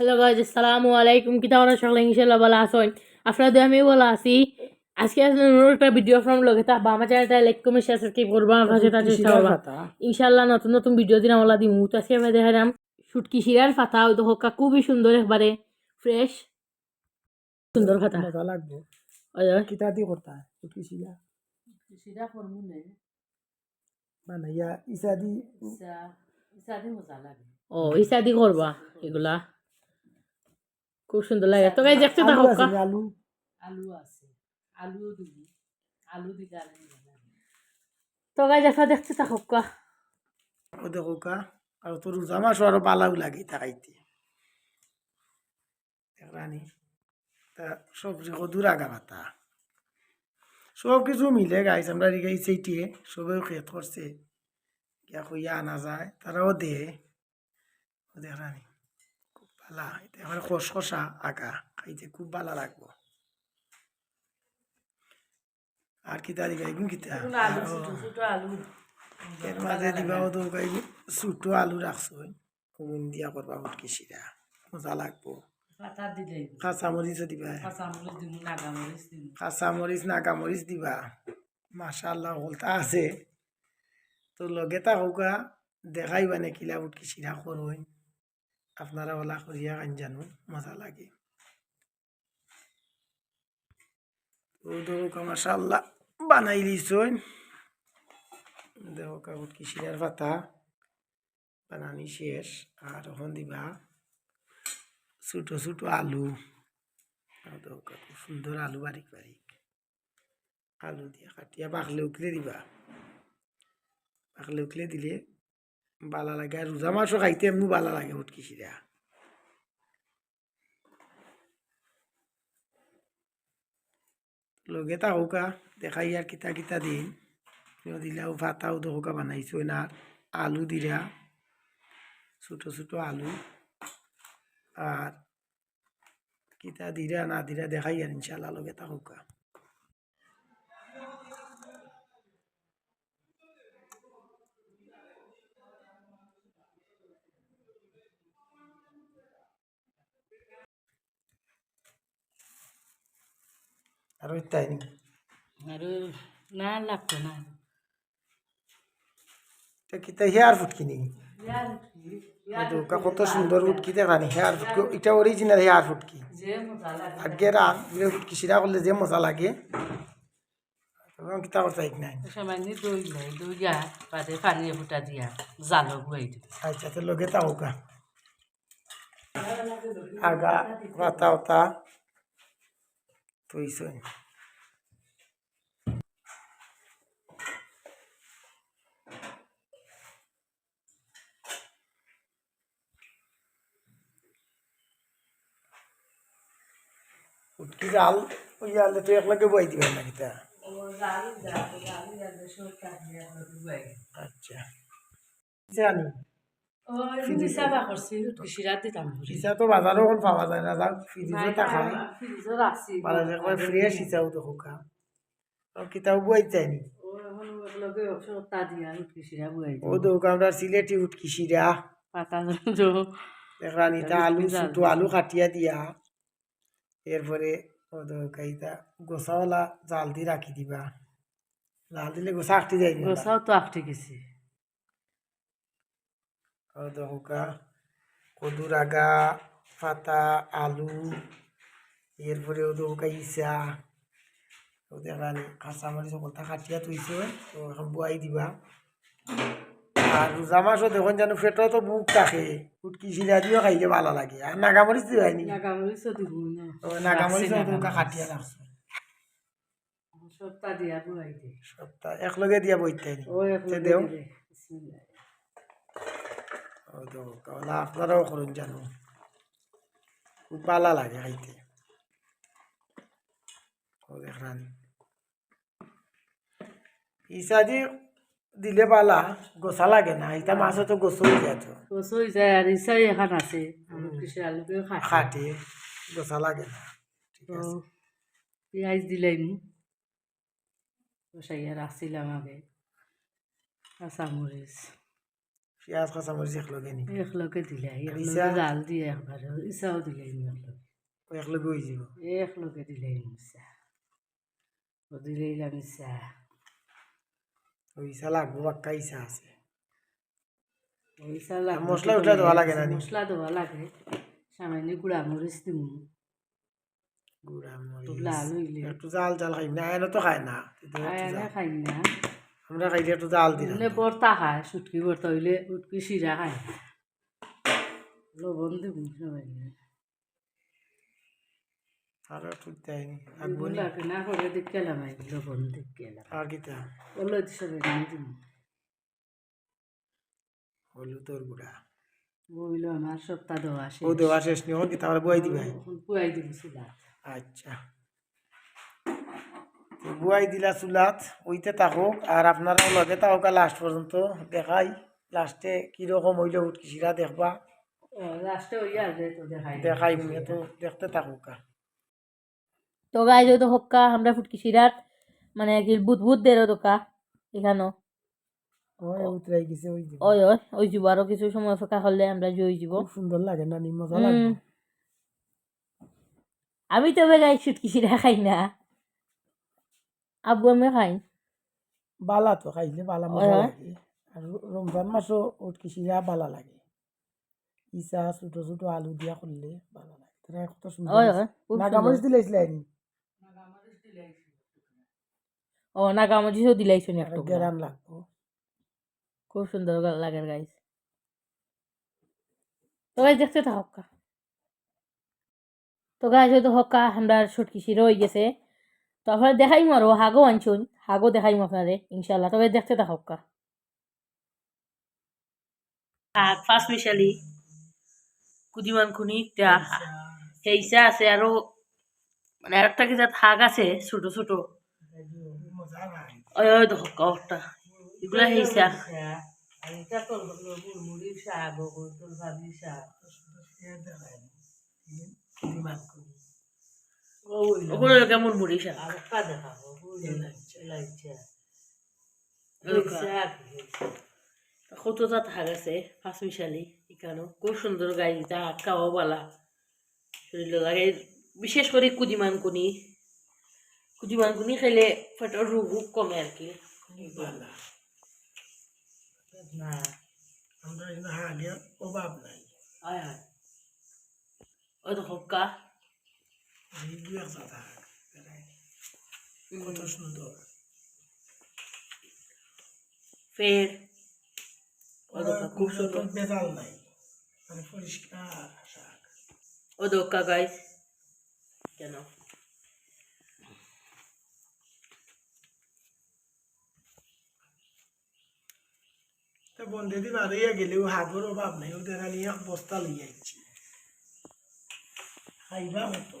Hello guys আসসালামু আলাইকুম। কিতা ওরা সকলে ইনশাল্লাহ ভালো আসুন আপনাদের আমি ভালো আছি। আজকে নতুন একটা ভিডিও ফ্রম লগে তা আমার চ্যানেলটা লাইক কমেন্ট শেয়ার সাবস্ক্রাইব করবা। আমার কাছে তার চেষ্টা করবা ইনশাল্লাহ নতুন নতুন ভিডিও দিন আমলা দিমু। তো আজকে আমরা দেখালাম শুটকি শিরার পাতা। ওই তো হোকা খুবই সুন্দর একবারে ফ্রেশ সুন্দর মজা লাগবো। কিতা দি করতা? উঠকি শিলা শিরা করমু নে। বানাইয়া ইসা দি ও ইসা দি করবা এগুলা। খুব সুন্দর লাগে। তো গাইজ দেখতে আলু থাকো আলু। আলু আছে। আলু দিবি। আলু দিলে আলু তো গাইজ আপনারা দেখতে থাকো কা? ও দেখো কা। আর তো রোজা মাস আরও বালাও লাগে তাকাইতে রানি তা সবজি কদুর আগা পাতা। সব কিছু মিলে গাইছে আমরা রিগাই সেইটিয়ে সবেও খেত করছে। গিয়া খুইয়া আনা যায় তারাও দে। ও দেখ রানি। এটা আমার খসখসা আগা খাইতে খুব ভালো লাগবো। আর কিতা দিবা এগুন কিতা এর মাঝে দিবা ও দৌকাই ছোটো আলু রাখছো। কমুন দিয়া করবা উটকি সিরা মজা লাগবো। দিবা। কাঁচামরিচ দিব নাগামরিচ মাশাল্লাহ হলতা আছে। তো লগে তা হোকা দেখাইবা নে কিলা উটকি সিরা করই আপনারা ওলা করিয়া কান জানো মজা লাগে। দৌকা মাশাল্লাহ বানাই দিছই দেহকা উটকি সিরার পাতা, বানানি শেষ, আর ওখান দিবা ছোটো ছোটো আলু। দরকার খুব সুন্দর আলু বারিক বারিক। আলু দিয়ে কাটিয়া বাকলে উকলে দিবা। বাকলে উকলে দিলে বালা লাগে। আর রোজা মাছও খাইতে এমনি বালা লাগে উটকি সিরা লগে তাহোকা দেখাই আর কিতা কিতা দিন। দিলাও ভাতাও দোকা বানাইছো না আলু দিরা ছোটো ছোটো আলু আর কিতা দিরা না দিরা দেখাই আর ইনশাল্লাহ লগে তাহোকা আর তাই নি আৰু না লাগতো না। এটা কিতা হেয়ার ফুটকি নি দোকা কত সুন্দর ফুটকি দেখানি হেয়ার ফুটকি এটা অরিজিনাল হেয়ার ফুটকি। আগে রান ফুটকি সিরা করলে যে মজা লাগে। তখন কিতা করতে নাই? সামান্য দই লাই দই গা বাদে পানী ফুটা দিয়া জালক গুৱাই দিবি আচ্ছা তো লগে তাহোকা আগা পাতা ওতা তুইছই উটকি জাল ওই জালে তুই একলাগে বই দিবেন না কিতা আচ্ছা জানি তো বাজারও এখন পাওয়া যায় না যাক ফ্রিজও তো হোকা ও তো আমরা সিলেটি আলু আলু কাটিয়া দিয়া। এরপরে ও তো হোকা গোসাওয়ালা জাল দিয়ে রাখি দিবা। জাল দিলে গোসা আটটি যাই গছাও তো আঁকটি গেছি। ও তো হোকা কদুর আগা পাতা আলু এরপরে ও তো হোকা ইসা দেখানি কাঁচামরিচ সকলটা কাটিয়া তুইছে তো এখন বুয়াই দিবা। আর রোজা মাছও দেখুন যেন পেটও তো বুক থাকে উটকি সিরা দিও খাইলে ভালো লাগে আর নাগামরিচ দিবাইনি নাগামরিচও দিব কাটিয়া রাখছো সপ্তাহ দিয়া দিয়ে। সপ্তাহ একলগে দিয়া বইতাইনি ও তে দেও। তো কাওলা আপনারাও করুন জানো? খুব ভালো লাগে খাইতে। ও দেখরানি ইসা দি দিলে পালা গোসা লাগে না ইটা মাছও তো গোসো হয়ে যেত গছ হৈ যায় আৰু ইচ্ছাই এখন আছে খাটে। গোসা লাগে না। তো পেঁয়াজ দিলাম বসাইয়া রাখছিলাম আগে কাঁচামরিচ পেঁয়াজ কাঁচামরিচ একলগে নি একলগে দিলে একলগে ইচ্ছা? জাল দিয়ে একবারে ইচ্ছাও দিলে একলগে একলগে হয়ে যাব একলগে দিলে ইচ্ছা ও দিলে ইচ্ছা ওই ইসা লাগবো বাক্কা ইসা আছে ইচ্ছা লাগে মশলা উঠলে দেওয়া লাগে না নি? মশলা দেওয়া লাগে সামান্য গুঁড়া মরিচ দিম গুড়া মরিচ লাল হইলে একটু জাল জাল খাই না এনে তো খায় না। খাই না আমরা খাইলে একটু জাল দিলাম। এমনি বর্তা খায় সুটকি বর্তা হইলে উটকি শিরা খায়। লবণ দিব সামান্য আর একটু দেয়নি রাখব নি লাগে না করে দেখে এলাম আই লবণ দেখে এলাম। আর কিতা ওলো সামান্য দিম হলুদর গুড়া। বইল আমার সপ্তাহ দেওয়া শেষ। ও দেওয়া শেষ নি হন কিতা আমরা বুয়াই দিবাই এখন পুয়াই দিম আচ্ছা। বুয়াই দিলা চুলাত ওইতে থাকুক। আর আপনারাও লগে থাকুক লাস্ট পর্যন্ত দেখাই। লাস্টে কীরকম হইলে উটকিসিরা দেখবা। লাস্টে হইয়া যায় তো দেখাই। দেখাই তো দেখতে থাকুক তো গাই যেহেতু হক্কা আমরা ফুটকি শিরার মানে কি বুধ বুধ দেরো দোকা এখানো। ওই উতরাই গেছে ওই ওই যাব। আরও কিছু সময় অপেক্ষা করলে আমরা জই যাব সুন্দর লাগে না নি মজা লাগে। আমি তবে গাই ফুটকি শিরা খাই না। আব্বু আমি খাই বালা তো খাইলে বালা মজা। লাগে আর রমজান মাসও উটকিসিরা বালা লাগে ইসা ছোট ছোট আলু দিয়া করলে বালা লাগে তারা কত সুন্দর নাগামরিচ। দিলাইছিলে নি ও নাগামরিচও দিলাইছো নি একটু গেরান লাগবো খুব সুন্দর লাগে গাইস তো গাইস দেখতে থাক তো গাইস হয়তো হক্কা আমরা সুটকি শিরো হয়ে গেছে তো আপনারা দেখাইম আরও হাগও আনছুন হাগও দেখাইম আপনারে ইনশাল্লাহ তবে দেখতে থাক হক্কা হাগ ফার্স্ট মিশালি কুদিমান খুনি হেইসা আছে আরও মানে আরেকটা কি জাত হাগ আছে ছোট ছোট। ওই ওই দেখো কটা এগুলা হেইসা। এটা শাক তোর শাক ওগুলো কেমন মুড়ি শাক কত জাত হাগ আছে ফার্স্ট মিশালি এখানে খুব সুন্দর গাই যা খাওয়া বলা শরীর লাগে বিশেষ করে কুদিমান কুনি কুদিমান কুনি খাইলে পেটের রোগ কমে আর কি না আমরা অভাব নাই আয় হায় ওই তো হক্কা এই দু এক কত সুন্দর। ফের খুব সুন্দর বেজাল নাই। মানে পরিষ্কার শাক ওই তো গাইস কেন? তা বন্ধে দিন আর ইয়া গেলেও হাগর অভাব নাই ওদের নিয়ে বস্তা লই আইছি। খাইবা মতো।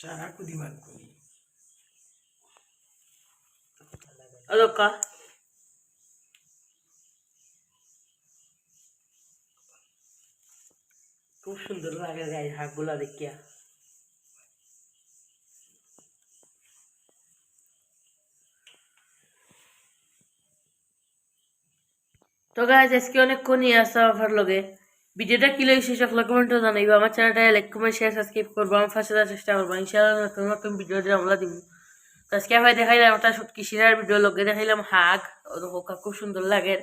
সারা কুদিমান কুনি ওই তো হক্কা খুব সুন্দর লাগে গাই হাঁকগুলা দেখিয়া তো গাইজ আজকে অনেকক্ষণ নিয়ে আসা আমার লগে ভিডিওটা কি লাগছে সকলে কমেন্টও জানাইবো। আমার চ্যানেলটা লাইক কমেন্ট শেয়ার সাবস্ক্রাইব করব। আমার ফাঁসে দেওয়ার চেষ্টা করব। ইনশাআল্লাহ নতুন নতুন ভিডিও দিয়ে আমরা দিব। তো আজকে ভাই দেখাইলাম একটা সত্যি শিরার ভিডিও লোকে দেখাইলাম হাগ। হোকা, খুব সুন্দর লাগে।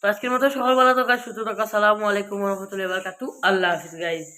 তো আজকের মতো সকালবেলা তো কাজ সুতো টাকা সালামু আলাইকুম রহমতুল্লাহ কাতু আল্লাহ হাফিজ গাইজ